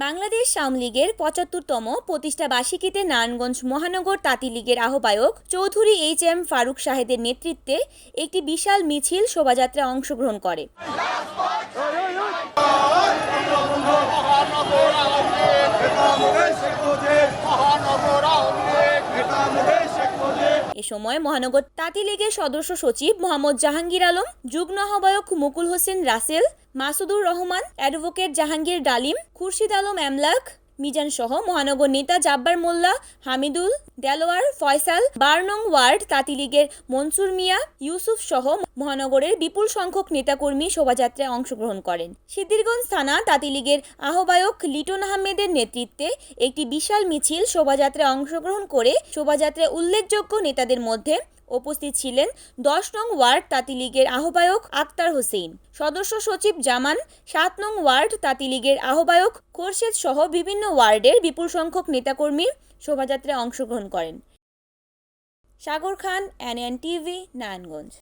আওয়ামী লীগের পঁচাত্তরতম প্রতিষ্ঠা বার্ষিকীতে নারায়ণগঞ্জ মহানগর তাঁতি লীগের আহ্বায়ক চৌধুরী এইচ এম ফারুক শাহেদের নেতৃত্বে একটি বিশাল মিছিল শোভাযাত্রায় অংশগ্রহণ করে। এ সময় মহানগর তাঁতি লীগের সদস্য সচিব মোহাম্মদ জাহাঙ্গীর আলম, যুগ্ম আহ্বায়ক মুকুল হোসেন রাসেল মাসুদুর রহমান, অ্যাডভোকেট জাহাঙ্গীর ডালিম, খুরশিদ আলম এমলাক মিজান সহ মহানগর নেতা জাব্বার মোল্লা, হামিদুল, দেলোয়ার, ফয়সাল বারনং ওয়ার্ড, তাঁতি লীগের মনসুর মিয়া, ইউসুফ সহ মহানগরের বিপুল সংখ্যক নেতাকর্মী শোভাযাত্রায় অংশগ্রহণ করেন। সিদ্ধিরগঞ্জ থানা তাঁতি লীগের আহ্বায়ক লিটন আহমেদের নেতৃত্বে একটি বিশাল মিছিল শোভাযাত্রায় অংশগ্রহণ করে শোভাযাত্রায় উল্লেখযোগ্য নেতাদের মধ্যে উপস্থিত ছিলেন দশ নং ওয়ার্ড তাঁতি লীগের আহ্বায়ক আক্তার হোসেন। সদস্য সচিব জামান, সাত নং ওয়ার্ড তাঁতি লীগের আহ্বায়ক খোরশেদ সহ বিভিন্ন ওয়ার্ডের বিপুল সংখ্যক নেতাকর্মী শোভাযাত্রায় অংশগ্রহণ করেন। Sagar Khan N TV, Narayanganj.